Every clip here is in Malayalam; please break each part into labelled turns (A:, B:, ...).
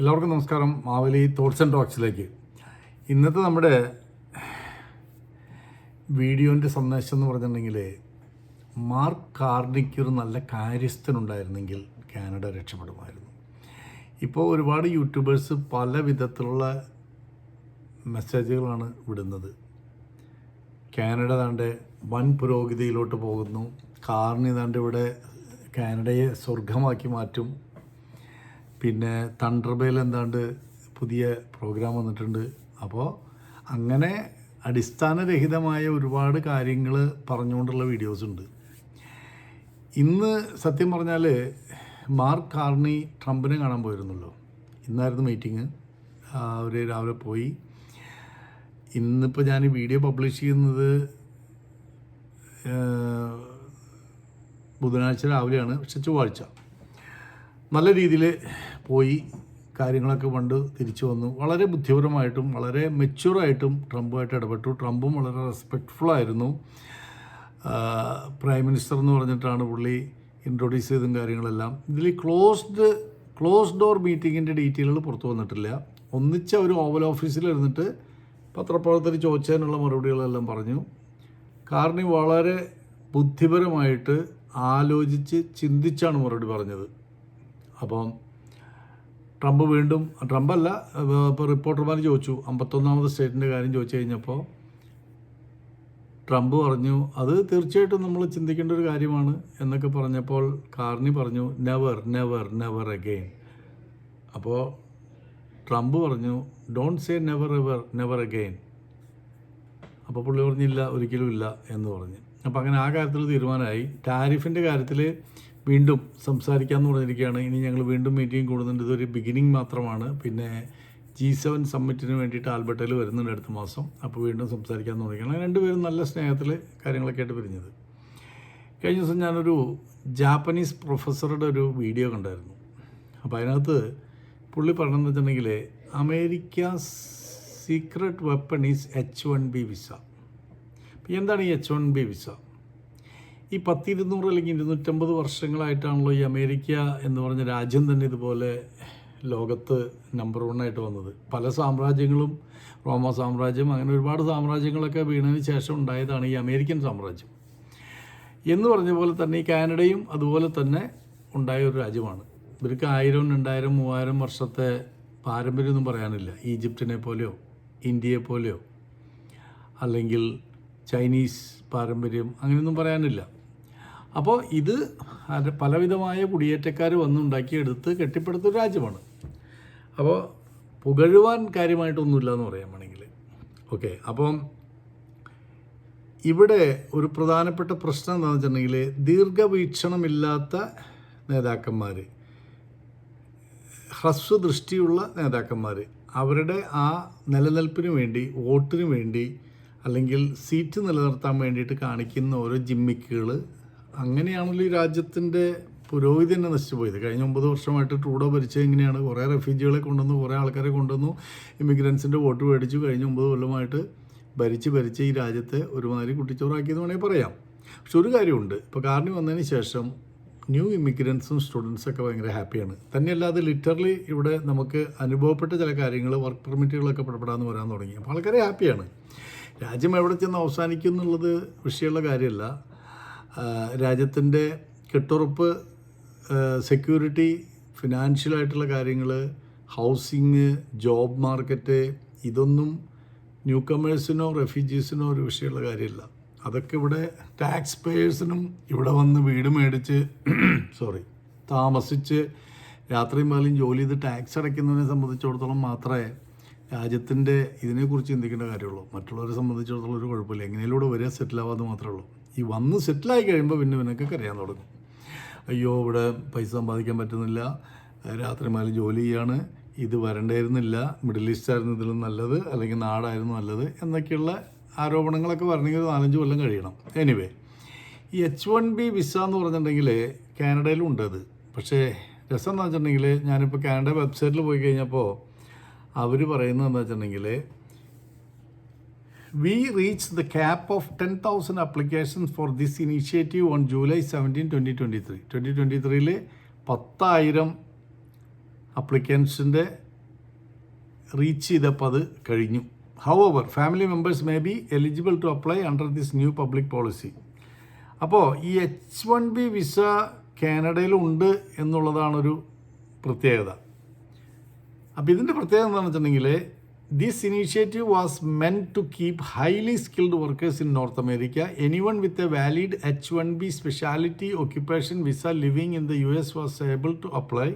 A: എല്ലാവർക്കും നമസ്കാരം. മാവലി തോട്ട്സ് ആൻഡ് ടോക്സിലേക്ക് ഇന്നത്തെ നമ്മുടെ വീഡിയോന്റെ സന്ദേശം എന്ന് പറഞ്ഞിട്ടുണ്ടെങ്കിൽ മാർക്ക് കാർണിക്ക് ഒരു നല്ല കാര്യസ്ഥനുണ്ടായിരുന്നെങ്കിൽ കാനഡ രക്ഷപ്പെടുമായിരുന്നു. ഇപ്പോൾ ഒരുപാട് യൂട്യൂബേഴ്സ് പല വിധത്തിലുള്ള മെസ്സേജുകളാണ് വിടുന്നത്. കാനഡ താണ്ട് വൻ പുരോഗതിയിലോട്ട് പോകുന്നു. കാർണി താണ്ട് ഇവിടെ കാനഡയെ സ്വർഗമാക്കി മാറ്റും. പിന്നെ തണ്ടർബേൽ എന്താണ്ട് പുതിയ പ്രോഗ്രാം വന്നിട്ടുണ്ട്. അപ്പോൾ അങ്ങനെ അടിസ്ഥാനരഹിതമായ ഒരുപാട് കാര്യങ്ങൾ പറഞ്ഞുകൊണ്ടുള്ള വീഡിയോസ് ഉണ്ട്. ഇന്ന് സത്യം പറഞ്ഞാൽ മാർക്ക് കാർണി ട്രംപിനെ കാണാൻ പോയിരുന്നല്ലോ. ഇന്നായിരുന്നു മീറ്റിങ് അവർ രാവിലെ പോയി. ഇന്നിപ്പോൾ ഞാൻ വീഡിയോ പബ്ലിഷ് ചെയ്യുന്നത് ബുധനാഴ്ച രാവിലെയാണ് പക്ഷെ ചൊവ്വാഴ്ച. നല്ല രീതിയിൽ പോയി കാര്യങ്ങളൊക്കെ കണ്ട് തിരിച്ചു വന്നു. വളരെ ബുദ്ധിപരമായിട്ടും വളരെ മെച്യൂറായിട്ടും ട്രംപുമായിട്ട് ഇടപെട്ടു. ട്രംപും വളരെ ആഹ് പ്രൈം മിനിസ്റ്റർ എന്ന് പറഞ്ഞിട്ടാണ് പുള്ളി ഇൻട്രൊഡ്യൂസ് ചെയ്തും കാര്യങ്ങളെല്ലാം. ഇതിൽ ക്ലോസ്ഡ് ക്ലോസ് ഡോർ മീറ്റിങ്ങിന്റെ ഡീറ്റെയിലുകൾ പുറത്തു വന്നിട്ടില്ല. ഒന്നിച്ച് അവർ ഓവൽ ഓഫീസിലിരുന്നിട്ട് പത്രപ്രവർത്തകർ ചോദിച്ചതിനുള്ള മറുപടികളെല്ലാം പറഞ്ഞു. കാരണം വളരെ ബുദ്ധിപരമായിട്ട് ആലോചിച്ച് ചിന്തിച്ചാണ് മറുപടി പറഞ്ഞത്. അപ്പം ട്രംപ് വീണ്ടും ട്രംപല്ല ഇപ്പോൾ റിപ്പോർട്ടർമാർ ചോദിച്ചു അമ്പത്തൊന്നാമത് സ്റ്റേറ്റിന്റെ കാര്യം ചോദിച്ചു കഴിഞ്ഞപ്പോൾ ട്രംപ് പറഞ്ഞു അത് തീർച്ചയായിട്ടും നമ്മൾ ചിന്തിക്കേണ്ട ഒരു കാര്യമാണ് എന്നൊക്കെ പറഞ്ഞപ്പോൾ കാർണി പറഞ്ഞു നെവർ നെവർ നെവർ അഗെയിൻ അപ്പോൾ ട്രംപ് പറഞ്ഞു don't say never ever never again അപ്പോൾ പുള്ളി പറഞ്ഞില്ല ഒരിക്കലും ഇല്ല എന്ന് പറഞ്ഞു. അപ്പോൾ അങ്ങനെ ആ കാര്യത്തിൽ തീരുമാനമായി. ടാരിഫിന്റെ കാര്യത്തിൽ വീണ്ടും സംസാരിക്കാമെന്ന് പറഞ്ഞിരിക്കുകയാണ്. ഇനി ഞങ്ങൾ വീണ്ടും മീറ്റിംഗ് കൂടുന്നുണ്ട് ഇതൊരു ബിഗിനിങ് മാത്രമാണ്. പിന്നെ ജി സെവൻ സമ്മിറ്റിന് വേണ്ടിയിട്ട് ആൽബർട്ടയിൽ വരുന്നുണ്ട് അടുത്ത മാസം. അപ്പോൾ വീണ്ടും സംസാരിക്കാമെന്ന് പറഞ്ഞിരിക്കുകയാണ്. രണ്ടുപേരും നല്ല സ്നേഹത്തിൽ കാര്യങ്ങളൊക്കെ ആയിട്ട് പിരിഞ്ഞത്. കഴിഞ്ഞ ദിവസം ഞാനൊരു ജാപ്പനീസ് പ്രൊഫസറുടെ ഒരു വീഡിയോ കണ്ടായിരുന്നു. അപ്പോൾ അതിനകത്ത് പുള്ളി പറഞ്ഞതെന്ന് വെച്ചിട്ടുണ്ടെങ്കിൽ America secret weapon is H one B visa എന്താണ് ഈ എച്ച് വൺ ബി വിസ ഈ പത്തിരുന്നൂറ് അല്ലെങ്കിൽ ഇരുന്നൂറ്റമ്പത് വർഷങ്ങളായിട്ടാണല്ലോ ഈ അമേരിക്ക എന്ന് പറഞ്ഞ രാജ്യം തന്നെ ഇതുപോലെ ലോകത്ത് നമ്പർ വൺ ആയിട്ട് വന്നത്. പല സാമ്രാജ്യങ്ങളും റോമ സാമ്രാജ്യം അങ്ങനെ ഒരുപാട് സാമ്രാജ്യങ്ങളൊക്കെ വീണതിന് ശേഷം ഉണ്ടായതാണ് ഈ അമേരിക്കൻ സാമ്രാജ്യം. എന്ന് പറഞ്ഞ പോലെ തന്നെ ഈ കാനഡയും അതുപോലെ തന്നെ ഉണ്ടായ ഒരു രാജ്യമാണ്. ഇവർക്ക് ആയിരം രണ്ടായിരം മൂവായിരം വർഷത്തെ പാരമ്പര്യമൊന്നും പറയാനില്ല. ഈജിപ്തിനെ പോലെയോ ഇന്ത്യയെ പോലെയോ അല്ലെങ്കിൽ ചൈനീസ് പാരമ്പര്യം അങ്ങനെയൊന്നും പറയാനില്ല. അപ്പോൾ ഇത് പലവിധമായ കുടിയേറ്റക്കാർ വന്നുണ്ടാക്കിയെടുത്ത് കെട്ടിപ്പടുത്തൊരു രാജ്യമാണ്. അപ്പോൾ പുകഴുവാൻ കാര്യമായിട്ടൊന്നുമില്ല എന്ന് പറയാൻ വേണമെങ്കിൽ. ഓക്കെ അപ്പം ഇവിടെ ഒരു പ്രധാനപ്പെട്ട പ്രശ്നം എന്താണെന്ന് വെച്ചിട്ടുണ്ടെങ്കിൽ ദീർഘവീക്ഷണമില്ലാത്ത നേതാക്കന്മാർ ഹ്രസ്വദൃഷ്ടിയുള്ള നേതാക്കന്മാർ അവരുടെ ആ നിലനിൽപ്പിന് വേണ്ടി വോട്ടിന് വേണ്ടി അല്ലെങ്കിൽ സീറ്റ് നിലനിർത്താൻ വേണ്ടിയിട്ട് കാണിക്കുന്ന ഓരോ ജിമ്മിക്കുകൾ അങ്ങനെയാണല്ലോ ഈ രാജ്യത്തിന്റെ പുരോഗതി തന്നെ നശിച്ചു പോയത്. കഴിഞ്ഞ ഒമ്പത് വർഷമായിട്ട് ട്രൂഡോ ഭരിച്ചത് എങ്ങനെയാണ് കുറേ റെഫ്യൂജികളെ കൊണ്ടുവന്നു കുറേ ആൾക്കാരെ കൊണ്ടുവന്നു. ഇമിഗ്രൻസിന്റെ വോട്ട് മേടിച്ചു. കഴിഞ്ഞ ഒമ്പത് കൊല്ലമായിട്ട് ഭരിച്ച് ഭരിച്ച് ഈ രാജ്യത്തെ ഒരുമാതിരി കുട്ടിച്ചോറാക്കിയെന്ന് വേണമെങ്കിൽ പറയാം. പക്ഷെ ഒരു കാര്യമുണ്ട്. ഇപ്പോൾ കാരണം വന്നതിന് ശേഷം ന്യൂ ഇമിഗ്രൻസും സ്റ്റുഡൻസൊക്കെ ഭയങ്കര ഹാപ്പിയാണ് തന്നെയല്ല അത് ലിറ്ററലി ഇവിടെ നമുക്ക് അനുഭവപ്പെട്ട ചില കാര്യങ്ങൾ വർക്ക് പെർമിറ്റുകളൊക്കെ പെടപ്പെടാന്ന് വരാൻ തുടങ്ങി. അപ്പോൾ ആൾക്കാരെ ഹാപ്പിയാണ് രാജ്യം എവിടെ ചെന്ന് അവസാനിക്കും എന്നുള്ളത് വിഷയമുള്ള കാര്യമല്ല. രാജ്യത്തിന്റെ കെട്ടുറപ്പ് സെക്യൂരിറ്റി ഫിനാൻഷ്യലായിട്ടുള്ള കാര്യങ്ങൾ ഹൗസിങ് ജോബ് മാർക്കറ്റ് ഇതൊന്നും ന്യൂ കമേഴ്സിനോ റെഫ്യൂജീസിനോ ഒരു വിഷയമുള്ള കാര്യമില്ല. അതൊക്കെ ഇവിടെ ടാക്സ് പേയേഴ്സിനും ഇവിടെ വന്ന് വീട് മേടിച്ച് സോറി താമസിച്ച് രാത്രിയും പകലും ജോലി ചെയ്ത് ടാക്സ് അടയ്ക്കുന്നതിനെ സംബന്ധിച്ചിടത്തോളം മാത്രമേ രാജ്യത്തിന്റെ ഇതിനെക്കുറിച്ച് ചിന്തിക്കേണ്ട കാര്യമുള്ളൂ. മറ്റുള്ളവരെ സംബന്ധിച്ചിടത്തോളം ഒരു കുഴപ്പമില്ല. എങ്ങനെയിലൂടെ വരിക സെറ്റിലാവാതെ മാത്രമേ ഉള്ളൂ. ഈ വന്ന് സെറ്റിലായി കഴിയുമ്പോൾ പിന്നെ നിനക്കൊക്കെ അറിയാൻ തുടങ്ങും. അയ്യോ ഇവിടെ പൈസ സമ്പാദിക്കാൻ പറ്റുന്നില്ല. രാത്രി മേലെ ജോലി ചെയ്യാണ്. ഇത് വരണ്ടായിരുന്നില്ല. മിഡിൽ ഈസ്റ്റ് ആയിരുന്നു ഇതിലും നല്ലത് അല്ലെങ്കിൽ നാടായിരുന്നു നല്ലത് എന്നൊക്കെയുള്ള ആരോപണങ്ങളൊക്കെ ഒരു നാലഞ്ച് കൊല്ലം കഴിയണം. എനിവേ ഈ എച്ച് വൺ ബി വിസ എന്ന് പറഞ്ഞിട്ടുണ്ടെങ്കിൽ കാനഡയിലും ഉണ്ട് അത്. പക്ഷേ രസം എന്ന് വെച്ചിട്ടുണ്ടെങ്കിൽ ഞാനിപ്പോൾ കാനഡ വെബ്സൈറ്റിൽ പോയി കഴിഞ്ഞപ്പോൾ അവർ പറയുന്നത് എന്താ വെച്ചിട്ടുണ്ടെങ്കിൽ we reach the cap of ten thousand applications for this initiative on July seventeen twenty twenty three twenty twenty ത്രീയിൽ പത്തായിരം അപ്ലിക്കൻസിന്റെ റീച്ച് ചെയ്തപ്പോൾ അത് കഴിഞ്ഞു. However family members may be eligible to apply under this new public policy അപ്പോൾ ഈ എച്ച് വൺ ബി വിസ കാനഡയിലുണ്ട് എന്നുള്ളതാണൊരു പ്രത്യേകത. അപ്പോൾ ഇതിന്റെ പ്രത്യേകത എന്താണെന്ന് വെച്ചിട്ടുണ്ടെങ്കിൽ to keep highly skilled workers in North America anyone with a valid H one B speciality occupation visa living in the U S was able to apply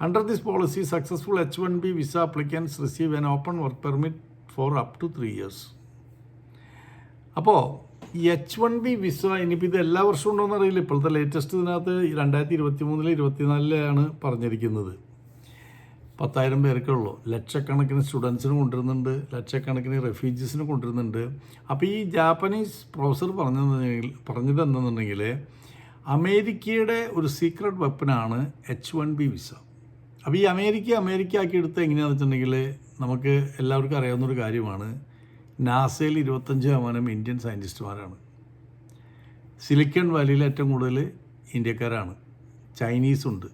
A: under this policy successful H one B visa applicants receive an open work permit for up to three years അപ്പോൾ എച്ച് വൺ ബി വിസ ഇനിയിപ്പോൾ ഇത് എല്ലാ വർഷവും ഉണ്ടോയെന്ന് അറിയില്ല. ഇപ്പോഴത്തെ ലേറ്റസ്റ്റ് ഇതിനകത്ത് രണ്ടായിരത്തി ഇരുപത്തി മൂന്നിൽ ഇരുപത്തിനാലിലാണ് പത്തായിരം പേർക്കേ ഉള്ളൂ. ലക്ഷക്കണക്കിന് സ്റ്റുഡൻസിന് കൊണ്ടുവരുന്നുണ്ട് ലക്ഷക്കണക്കിന് റെഫ്യൂജീസിന് കൊണ്ടുവരുന്നുണ്ട്. അപ്പോൾ ഈ ജാപ്പനീസ് പ്രൊഫസർ പറഞ്ഞതെന്നുണ്ടെങ്കിൽ പറഞ്ഞത് എന്താണെന്നുണ്ടെങ്കിൽ അമേരിക്കയുടെ ഒരു സീക്രട്ട് വെപ്പനാണ് എച്ച് വൺ ബി വിസ അപ്പോൾ ഈ അമേരിക്ക അമേരിക്ക ആക്കി എടുത്ത് എങ്ങനെയാണെന്ന് വെച്ചിട്ടുണ്ടെങ്കിൽ നമുക്ക് എല്ലാവർക്കും അറിയാവുന്ന ഒരു കാര്യമാണ്. നാസയിൽ ഇരുപത്തഞ്ച് ശതമാനം ഇന്ത്യൻ സയന്റിസ്റ്റുമാരാണ് സിലിക്കൺ വാലിയിൽ ഏറ്റവും കൂടുതൽ ഇന്ത്യക്കാരാണ്. ചൈനീസുണ്ട്.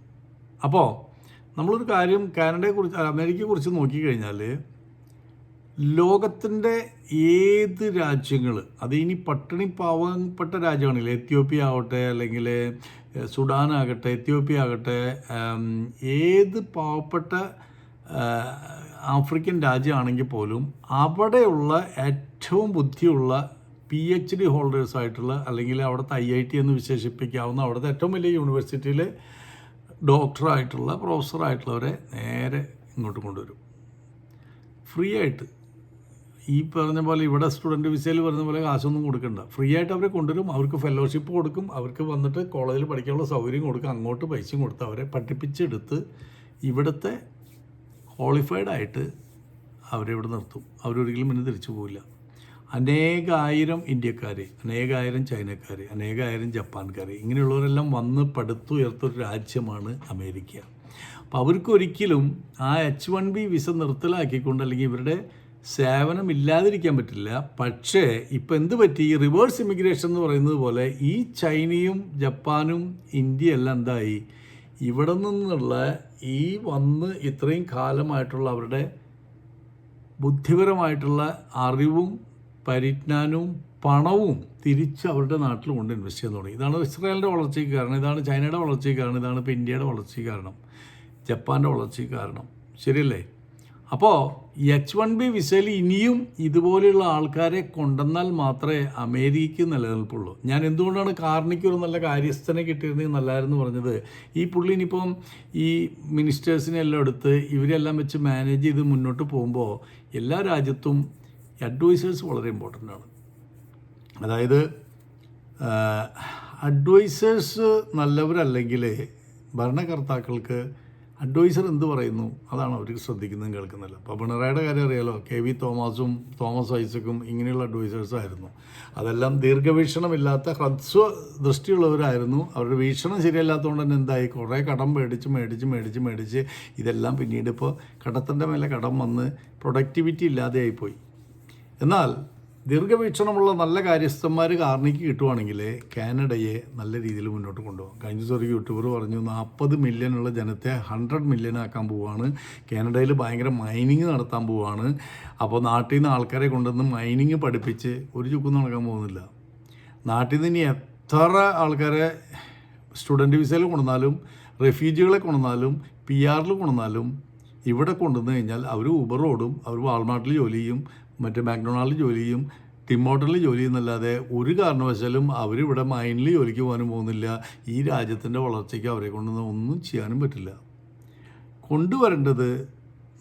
A: അപ്പോൾ നമ്മളൊരു കാര്യം കാനഡയെ കാനഡയെക്കുറിച്ച് അമേരിക്കയെക്കുറിച്ച് നോക്കിക്കഴിഞ്ഞാൽ ലോകത്തിന്റെ ഏത് രാജ്യങ്ങൾ അത് ഇനി പട്ടിണി പാവപ്പെട്ട രാജ്യമാണെങ്കിൽ എത്യോപ്യ ആവട്ടെ അല്ലെങ്കിൽ സുഡാൻ ആകട്ടെ എത്യോപ്യ ആകട്ടെ ഏത് പാവപ്പെട്ട ആഫ്രിക്കൻ രാജ്യമാണെങ്കിൽ പോലും അവിടെയുള്ള ഏറ്റവും ബുദ്ധിയുള്ള പി എച്ച് ഡി ഹോൾഡേഴ്സായിട്ടുള്ള അല്ലെങ്കിൽ അവിടുത്തെ ഐ ഐ ടി എന്ന് വിശേഷിപ്പിക്കാവുന്ന അവിടുത്തെ ഏറ്റവും വലിയ യൂണിവേഴ്സിറ്റിയിലെ ഡോക്ടറായിട്ടുള്ള പ്രൊഫസറായിട്ടുള്ളവരെ നേരെ ഇങ്ങോട്ട് കൊണ്ടുവരും. ഫ്രീ ആയിട്ട് ഈ പറഞ്ഞ പോലെ ഇവിടെ സ്റ്റുഡന്റ് വിസയിൽ വരുന്ന പോലെ കാശൊന്നും കൊടുക്കണ്ട. ഫ്രീ ആയിട്ട് അവരെ കൊണ്ടുവരും. അവർക്ക് ഫെലോഷിപ്പ് കൊടുക്കും. അവർക്ക് വന്നിട്ട് കോളേജിൽ പഠിക്കാനുള്ള സൗകര്യം കൊടുക്കും. അങ്ങോട്ട് പൈസയും കൊടുത്ത് അവരെ പഠിപ്പിച്ചെടുത്ത് ഇവിടുത്തെ ക്വാളിഫൈഡ് ആയിട്ട് അവരെ ഇവിടെ നിർത്തും. അവരൊരിക്കലും പിന്നെ തിരിച്ചു പോവില്ല. അനേകായിരം ഇന്ത്യക്കാർ അനേകായിരം ചൈനക്കാർ അനേകായിരം ജപ്പാൻകാർ ഇങ്ങനെയുള്ളവരെല്ലാം വന്ന് പടുത്തുയർത്തൊരു രാജ്യമാണ് അമേരിക്ക. അപ്പോൾ അവർക്കൊരിക്കലും ആ എച്ച് വൺ ബി വിസ നിർത്തലാക്കിക്കൊണ്ട് അല്ലെങ്കിൽ ഇവരുടെ സേവനം ഇല്ലാതിരിക്കാൻ പറ്റില്ല. പക്ഷേ ഇപ്പം എന്ത് പറ്റി? ഈ റിവേഴ്സ് ഇമിഗ്രേഷൻ എന്ന് പറയുന്നത് പോലെ ഈ ചൈനയും ജപ്പാനും ഇന്ത്യ എല്ലാം എന്തായി? ഇവിടെ നിന്നുള്ള ഈ വന്ന് ഇത്രയും കാലമായിട്ടുള്ള അവരുടെ ബുദ്ധിപരമായിട്ടുള്ള അറിവും പരിജ്ഞാനവും പണവും തിരിച്ച് അവരുടെ നാട്ടിൽ കൊണ്ട് ഇൻവെസ്റ്റ് ചെയ്യാൻ തുടങ്ങി. ഇതാണ് ഇസ്രായേലിന്റെ വളർച്ചയ്ക്ക് കാരണം. ഇതാണ് ചൈനയുടെ വളർച്ചയ്ക്ക് കാരണം. ഇതാണ് ഇപ്പോൾ ഇന്ത്യയുടെ വളർച്ചയ്ക്ക് കാരണം. ജപ്പാന്റെ വളർച്ചയ്ക്ക് കാരണം. ശരിയല്ലേ? അപ്പോൾ എച്ച് വൺ ബി വിസയിൽ ഇനിയും ഇതുപോലെയുള്ള ആൾക്കാരെ കൊണ്ടുവന്നാൽ മാത്രമേ അമേരിക്കയ്ക്ക് നിലനിൽപ്പുള്ളൂ. ഞാൻ എന്തുകൊണ്ടാണ് കാർണിക്ക് ഒരു നല്ല കാര്യസ്ഥനെ കിട്ടിയിരുന്നെങ്കിൽ നല്ലതായിരുന്നു പറഞ്ഞത്? ഈ പുള്ളി ഇനിയിപ്പം ഈ മിനിസ്റ്റേഴ്സിനെ എല്ലാം എടുത്ത് ഇവരെല്ലാം വെച്ച് മാനേജ് ചെയ്ത് മുന്നോട്ട് പോകുമ്പോൾ എല്ലാ രാജ്യത്തും അഡ്വൈസേഴ്സ് വളരെ ഇമ്പോർട്ടന്റ് ആണ്. അതായത് അഡ്വൈസേഴ്സ് നല്ലവരല്ലെങ്കിൽ ഭരണകർത്താക്കൾക്ക് അഡ്വൈസർ എന്ത് പറയുന്നു അതാണ് അവർക്ക് ശ്രദ്ധിക്കുന്നതും കേൾക്കുന്നില്ല അപ്പോൾ പിണറായിയുടെ കാര്യം അറിയാലോ കെ വി തോമസും തോമസ് ഐസക്കും ഇങ്ങനെയുള്ള അഡ്വൈസേഴ്സ് ആയിരുന്നു. അതെല്ലാം ദീർഘവീക്ഷണമില്ലാത്ത ഹ്രസ്വ ദൃഷ്ടിയുള്ളവരായിരുന്നു. അവരുടെ വീക്ഷണം ശരിയല്ലാത്തതുകൊണ്ട് തന്നെ എന്തായി? കുറേ കടം മേടിച്ച് മേടിച്ച് മേടിച്ച് മേടിച്ച് ഇതെല്ലാം പിന്നീട് ഇപ്പോൾ കടത്തിന്റെ മേലെ കടം വന്ന് പ്രൊഡക്ടിവിറ്റി ഇല്ലാതെയായിപ്പോയി. എന്നാൽ ദീർഘവീക്ഷണമുള്ള നല്ല കാര്യസ്ഥന്മാർ കാർണിക്ക് കിട്ടുവാണെങ്കിൽ കാനഡയെ നല്ല രീതിയിൽ മുന്നോട്ട് കൊണ്ടുപോകും. കഴിഞ്ഞ ദിവസം ഒരു യൂട്യൂബർ പറഞ്ഞു നാൽപ്പത് മില്യണുള്ള ജനത്തെ ഹൺഡ്രഡ് മില്യൺ ആക്കാൻ പോവുകയാണ് കാനഡയിൽ ഭയങ്കര മൈനിങ് നടത്താൻ പോവുകയാണ് അപ്പോൾ നാട്ടിൽ നിന്ന് ആൾക്കാരെ കൊണ്ടുവന്ന് മൈനിങ് പഠിപ്പിച്ച് ഒരു ചുക്കും നടക്കാൻ പോകുന്നില്ല. നാട്ടിൽ നിന്ന് ഇനി എത്ര ആൾക്കാരെ സ്റ്റുഡന്റ് വിസയിൽ കൊണ്ടുവന്നാലും റെഫ്യൂജികളെ കൊണ്ടുവന്നാലും പി ആറിൽ കൊണ്ടുവന്നാലും ഇവിടെ കൊണ്ടുവന്നു കഴിഞ്ഞാൽ അവർ ഊബർ ഓടും അവർ വാൾമാർട്ടിൽ ജോലി ചെയ്യും മറ്റേ മാക്ഡൊണാൾഡിൽ ജോലി ചെയ്യും ടിമോട്ടറിൽ ജോലി ചെയ്യുന്നല്ലാതെ ഒരു കാരണവശാലും അവരിവിടെ മൈനിൽ ജോലിക്ക് പോകാനും പോകുന്നില്ല. ഈ രാജ്യത്തിന്റെ വളർച്ചയ്ക്ക് അവരെ കൊണ്ടൊന്നും ഒന്നും ചെയ്യാനും പറ്റില്ല. കൊണ്ടുവരേണ്ടത്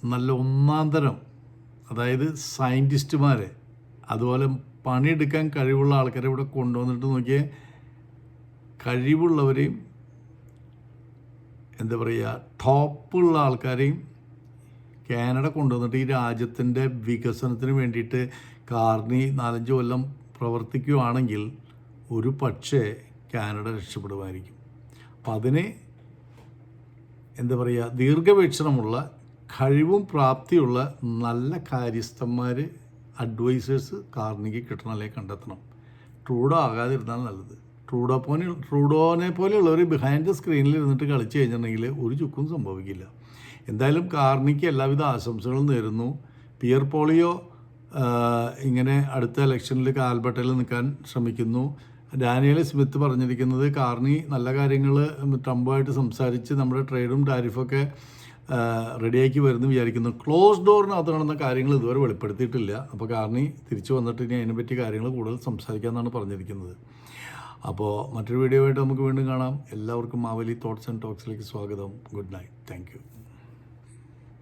A: നല്ല ഒന്നാന്തരം അതായത് സയന്റിസ്റ്റുമാരെ അതുപോലെ പണിയെടുക്കാൻ കഴിവുള്ള ആൾക്കാരെ ഇവിടെ കൊണ്ടുവന്നിട്ട് നോക്കിയേ കഴിവുള്ളവരെയും എന്താ പറയുക ടോപ്പുള്ള ആൾക്കാരെയും കാനഡ കൊണ്ടുവന്നിട്ട് ഈ രാജ്യത്തിന്റെ വികസനത്തിന് വേണ്ടിയിട്ട് കാർണി നാലഞ്ച് കൊല്ലം പ്രവർത്തിക്കുകയാണെങ്കിൽ ഒരു പക്ഷേ കാനഡ രക്ഷപ്പെടുമായിരിക്കും. അപ്പം അതിന് എന്താ പറയുക ദീർഘവീക്ഷണമുള്ള കഴിവും പ്രാപ്തിയുള്ള നല്ല കാര്യസ്ഥന്മാർ അഡ്വൈസേഴ്സ് കാർണിക്ക് കിട്ടണം അല്ലെങ്കിൽ കണ്ടെത്തണം. ട്രൂഡോ ആകാതിരുന്നാൽ നല്ലത്. ട്രൂഡോ പോലെ ട്രൂഡോനെ പോലെയുള്ളവർ ബിഹൈൻഡ് ദ സ്ക്രീനിൽ ഇരുന്നിട്ട് കളിച്ച് കഴിഞ്ഞിട്ടുണ്ടെങ്കിൽ ഒരു ചുക്കും സംഭവിക്കില്ല. എന്തായാലും കാർണിക്ക് എല്ലാവിധ ആശംസകളും നേരുന്നു. പിയർ പോളിയോ ഇങ്ങനെ അടുത്ത ഇലക്ഷനിൽ കാൽബട്ടയിൽ നിൽക്കാൻ ശ്രമിക്കുന്നു. ഡാനിയൽ സ്മിത്ത് പറഞ്ഞിരിക്കുന്നത് കാർണി നല്ല കാര്യങ്ങൾ ട്രംപുമായിട്ട് സംസാരിച്ച് നമ്മുടെ ട്രേഡും ടാരിഫൊക്കെ റെഡിയാക്കി വരുന്നു വിചാരിക്കുന്നു. ക്ലോസ് ഡോറിനകത്ത് നടന്ന കാര്യങ്ങൾ ഇതുവരെ വെളിപ്പെടുത്തിയിട്ടില്ല. അപ്പോൾ കാർണി തിരിച്ചു വന്നിട്ട് ഇനി അതിനെപ്പറ്റി കാര്യങ്ങൾ കൂടുതൽ സംസാരിക്കാമെന്നാണ് പറഞ്ഞിരിക്കുന്നത്. അപ്പോൾ മറ്റൊരു വീഡിയോ ആയിട്ട് നമുക്ക് വീണ്ടും കാണാം. എല്ലാവർക്കും മാവലി തോട്ട്സ് ആൻഡ് ടോക്സിലേക്ക് സ്വാഗതം. Good night. താങ്ക്